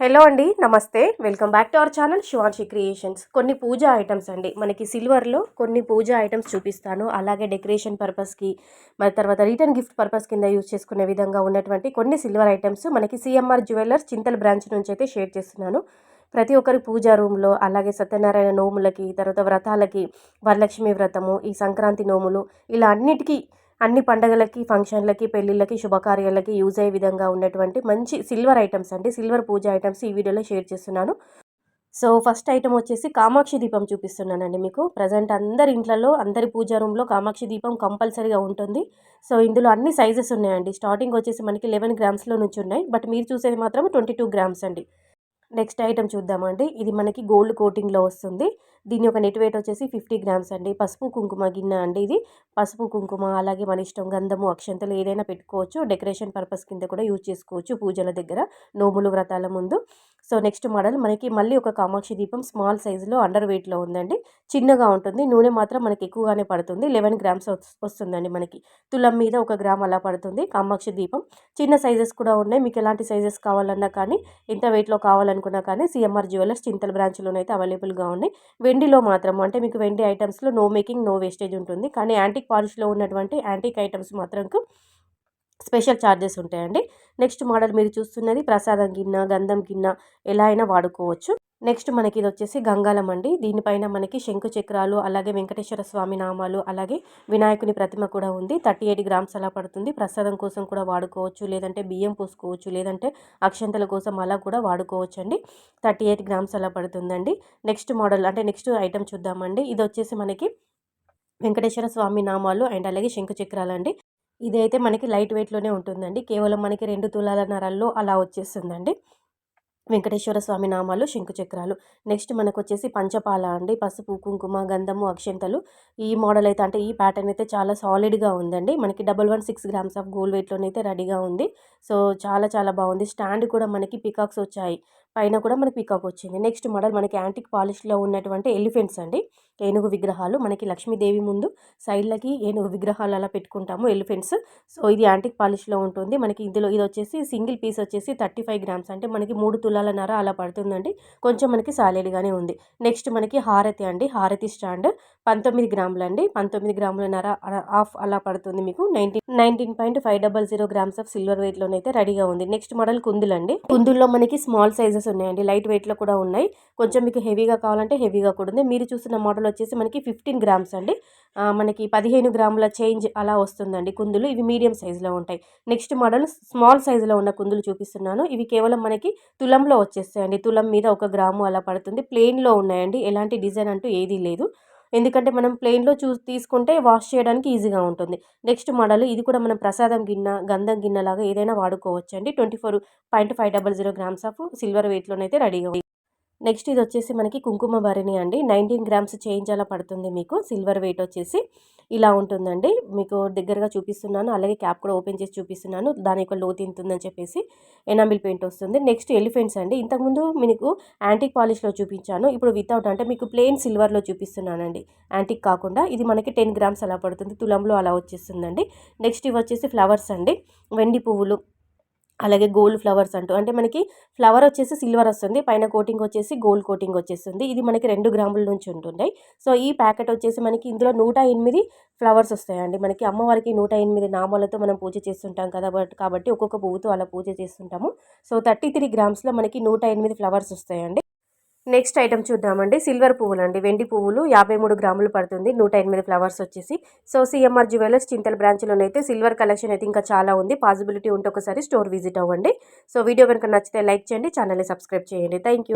Hello అండి నమస్తే. Welcome back to our channel Shivanshi creations. కొన్ని పూజా ఐటమ్స్ అండి. మనకి సిల్వర్లో కొన్ని పూజా ఐటమ్స్ చూపిస్తాను. అలాగే డెకరేషన్ పర్పస్కి మరి తర్వాత రిటర్న్ గిఫ్ట్ పర్పస్ కింద యూజ్ చేసుకునే విధంగా ఉన్నటువంటి కొన్ని సిల్వర్ ఐటమ్స్ మనకి సిఎంఆర్ జ్యువెలర్స్ చింతల బ్రాంచ్ నుంచి అయితే షేర్ చేస్తున్నాను. ప్రతి ఒక్కరి పూజా రూమ్లో అలాగే సత్యనారాయణ నోములకి తర్వాత వ్రతాలకి వరలక్ష్మి వ్రతము ఈ సంక్రాంతి నోములు ఇలా అన్నిటికీ అన్ని పండగలకి ఫంక్షన్లకి పెళ్ళిళ్ళకి శుభకార్యాలకి యూజ్ అయ్యే విధంగా ఉన్నటువంటి మంచి సిల్వర్ ఐటమ్స్ అండి. సిల్వర్ పూజ ఐటమ్స్ ఈ వీడియోలో షేర్ చేస్తున్నాను. సో ఫస్ట్ ఐటమ్ వచ్చేసి కామాక్షి దీపం చూపిస్తున్నానండి మీకు. ప్రజెంట్ అందరి ఇంట్లలో అందరి పూజా రూమ్లో కామాక్షి దీపం కంపల్సరీగా ఉంటుంది. సో ఇందులో అన్ని సైజెస్ ఉన్నాయండి. స్టార్టింగ్ వచ్చేసి మనకి లెవెన్ గ్రామ్స్లో నుంచి ఉన్నాయి. బట్ మీరు చూసేది మాత్రం ట్వంటీ టూ గ్రామ్స్ అండి. నెక్స్ట్ ఐటమ్ చూద్దామండి ఇది మనకి గోల్డ్ కోటింగ్లో వస్తుంది. దీని యొక్క నెట్ వెయిట్ వచ్చేసి ఫిఫ్టీ గ్రామ్స్ అండి. పసుపు కుంకుమ గిన్నె అండి ఇది. పసుపు కుంకుమ అలాగే మన ఇష్టం గంధము అక్షంతలు ఏదైనా పెట్టుకోవచ్చు. డెకరేషన్ పర్పస్ కింద కూడా యూజ్ చేసుకోవచ్చు పూజల దగ్గర నోములు వ్రతాల ముందు. సో నెక్స్ట్ మోడల్ మనకి మళ్ళీ ఒక కామాక్షి దీపం స్మాల్ సైజులో అండర్ వెయిట్లో ఉందండి. చిన్నగా ఉంటుంది. నూనె మాత్రం మనకి ఎక్కువగానే పడుతుంది. లెవెన్ గ్రామ్స్ వస్తుందండి మనకి. తులం మీద ఒక గ్రామ్ అలా పడుతుంది కామాక్షి దీపం. చిన్న సైజెస్ కూడా ఉన్నాయి. మీకు ఎలాంటి సైజెస్ కావాలన్నా కానీ ఎంత వెయిట్లో కావాలన్నా కావాలనుకున్నా కానీ సిఎంఆర్ జ్యువెలర్స్ చింతల బ్రాంచ్లోనైతే అవైలబుల్గా ఉన్నాయి. వెండిలో మాత్రం అంటే మీకు వెండి ఐటమ్స్లో నో మేకింగ్ నో వేస్టేజ్ ఉంటుంది. కానీ యాంటిక్ పాలిష్లో ఉన్నటువంటి యాంటిక్ ఐటమ్స్ మాత్రం స్పెషల్ ఛార్జెస్ ఉంటాయండి. నెక్స్ట్ మోడల్ మీరు చూస్తున్నది ప్రసాదం గిన్నె గంధం గిన్నె ఎలా అయినా వాడుకోవచ్చు. నెక్స్ట్ మనకి ఇది వచ్చేసి గంగాలం అండి. దీనిపైన మనకి శంకు చక్రాలు అలాగే వెంకటేశ్వర స్వామి నామాలు అలాగే వినాయకుని ప్రతిమ కూడా ఉంది. థర్టీ ఎయిట్ గ్రామ్స్ అలా పడుతుంది. ప్రసాదం కోసం కూడా వాడుకోవచ్చు. లేదంటే బియ్యం పోసుకోవచ్చు. లేదంటే అక్షంతల కోసం అలా కూడా వాడుకోవచ్చు అండి థర్టీ ఎయిట్ గ్రామ్స్ అలా పడుతుందండి. నెక్స్ట్ మోడల్ అంటే నెక్స్ట్ ఐటమ్ చూద్దామండి. ఇది వచ్చేసి మనకి వెంకటేశ్వర స్వామి నామాలు అండ్ అలాగే శంకు చక్రాలు అండి ఇదైతే మనకి లైట్ వెయిట్లోనే ఉంటుందండి. కేవలం మనకి రెండు తులాల నరల్లో అలా వచ్చేస్తుందండి. వెంకటేశ్వర స్వామి నామాలు శంకుచక్రాలు నెక్స్ట్ మనకు వచ్చేసి పంచపాల అండి. పసుపు కుంకుమ గంధము అక్షంతలు. ఈ మోడల్ అయితే అంటే ఈ ప్యాటర్న్ అయితే చాలా సాలిడ్గా ఉందండి. మనకి double one six grams of gold వెయిట్లోనైతే రెడీగా ఉంది. సో చాలా చాలా బాగుంది. స్టాండ్ కూడా మనకి పికాక్స్ వచ్చాయి. పైన కూడా మనకి పికాక్ వచ్చింది. నెక్స్ట్ మోడల్ మనకి యాంటిక్ పాలిష్లో ఉన్నటువంటి ఎలిఫెంట్స్ అండి. ఏనుగు విగ్రహాలు మనకి లక్ష్మీదేవి ముందు సైడ్లకి ఏనుగు విగ్రహాలు అలా పెట్టుకుంటాము ఎలిఫెంట్స్. సో ఇది యాంటిక్ పాలిష్లో ఉంటుంది. మనకి ఇందులో ఇది వచ్చేసి సింగిల్ పీస్ వచ్చేసి థర్టీ ఫైవ్ గ్రామ్స్ అంటే మనకి మూడు తులాల నర అలా పడుతుందండి. కొంచెం మనకి సాలిడ్గానే ఉంది. నెక్స్ట్ మనకి హారతి అండి. హారతి స్టాండ్ పంతొమ్మిది గ్రాములు అండి పంతొమ్మిది గ్రాముల నర ఆఫ్ అలా పడుతుంది మీకు. Nineteen nineteen point five double zero grams of silver వెయిట్లోనైతే రెడీగా ఉంది. నెక్స్ట్ మోడల్ కుందులు అండి కుందుల్లో మనకి స్మాల్ సైజెస్ ఉన్నాయండి. లైట్ వెయిట్లో కూడా ఉన్నాయి. కొంచెం మీకు హెవీగా కావాలంటే హెవీగా కూడా ఉంది. మీరు చూసిన మోడల్ వచ్చేసి మనకి ఫిఫ్టీన్ గ్రామ్స్ అండి. మనకి పదిహేను గ్రాముల చేంజ్ అలా వస్తుందండి కుందులు. ఇవి మీడియం సైజులో ఉంటాయి. నెక్స్ట్ మోడల్ స్మాల్ సైజులో ఉన్న కుందులు చూపిస్తున్నాను. ఇవి కేవలం మనకి తులంలో వచ్చేస్తాయండి. తులం మీద ఒక గ్రాము అలా పడుతుంది. ప్లెయిన్లో ఉన్నాయండి. ఎలాంటి డిజైన్ అంటూ ఏదీ లేదు. ఎందుకంటే మనం ప్లెయిన్లో చూ తీసుకుంటే వాష్ చేయడానికి ఈజీగా ఉంటుంది. నెక్స్ట్ మోడల్ ఇది కూడా మనం ప్రసాదం గిన్నె గంధం గిన్నె లాగా ఏదైనా వాడుకోవచ్చు అండి twenty four point five double zero grams of silver వెయిట్లోనైతే రెడీగా ఉంది నెక్స్ట్ ఇది వచ్చేసి మనకి కుంకుమ భరణి అండి. నైన్టీన్ గ్రామ్స్ చేంజ్ అలా పడుతుంది మీకు. సిల్వర్ వెయిట్ వచ్చేసి ఇలా ఉంటుందండి. మీకు దగ్గరగా చూపిస్తున్నాను. అలాగే క్యాప్ కూడా ఓపెన్ చేసి చూపిస్తున్నాను. దాని యొక్క లోతు ఇంతుందని చెప్పేసి ఎనామిల్ పెయింట్ వస్తుంది. నెక్స్ట్ ఎలిఫెంట్స్ అండి. ఇంతకుముందు మీకు యాంటిక్ పాలిష్లో చూపించాను. ఇప్పుడు వితౌట్ అంటే మీకు ప్లెయిన్ సిల్వర్లో చూపిస్తున్నానండి. యాంటిక్ కాకుండా ఇది మనకి టెన్ గ్రామ్స్ అలా పడుతుంది. తులంలో అలా వచ్చేస్తుందండి. నెక్స్ట్ ఇవి వచ్చేసి ఫ్లవర్స్ అండి. వెండి పువ్వులు అలాగే గోల్డ్ ఫ్లవర్స్ అంటూ అంటే మనకి ఫ్లవర్ వచ్చేసి సిల్వర్ వస్తుంది పైన కోటింగ్ వచ్చేసి గోల్డ్ కోటింగ్ వచ్చేస్తుంది. ఇది మనకి రెండు గ్రాముల నుంచి ఉంటుండే సో ఈ ప్యాకెట్ వచ్చేసి మనకి ఇందులో నూట ఎనిమిది ఫ్లవర్స్ వస్తాయండి. మనకి అమ్మవారికి నూట ఎనిమిది నామాలతో మనం పూజ చేస్తుంటాం కదా కాబట్టి ఒక్కొక్క పువ్వుతో అలా పూజ చేస్తుంటాము. సో థర్టీ త్రీ గ్రామ్స్లో మనకి నూట ఎనిమిది ఫ్లవర్స్ వస్తాయండి. నెక్స్ట్ ఐటమ్ చూద్దామండి. సిల్వర్ పువ్వులు అండి వెండి పువ్వులు యాభై మూడు గ్రాములు పడుతుంది. నూట ఎనిమిది ఫ్లవర్స్ వచ్చేసి. సో సిఎంఆర్ జ్యువెలర్స్ చింతల బ్రాంచ్లోనైతే సిల్వర్ కలెక్షన్ అయితే ఇంకా చాలా ఉంది. పాసిబిలిటీ ఉంటే ఒకసారి స్టోర్ విజిట్ అవ్వండి. సో వీడియో కనుక నచ్చితే లైక్ చేయండి. ఛానల్ని సబ్స్క్రైబ్ చేయండి. థ్యాంక్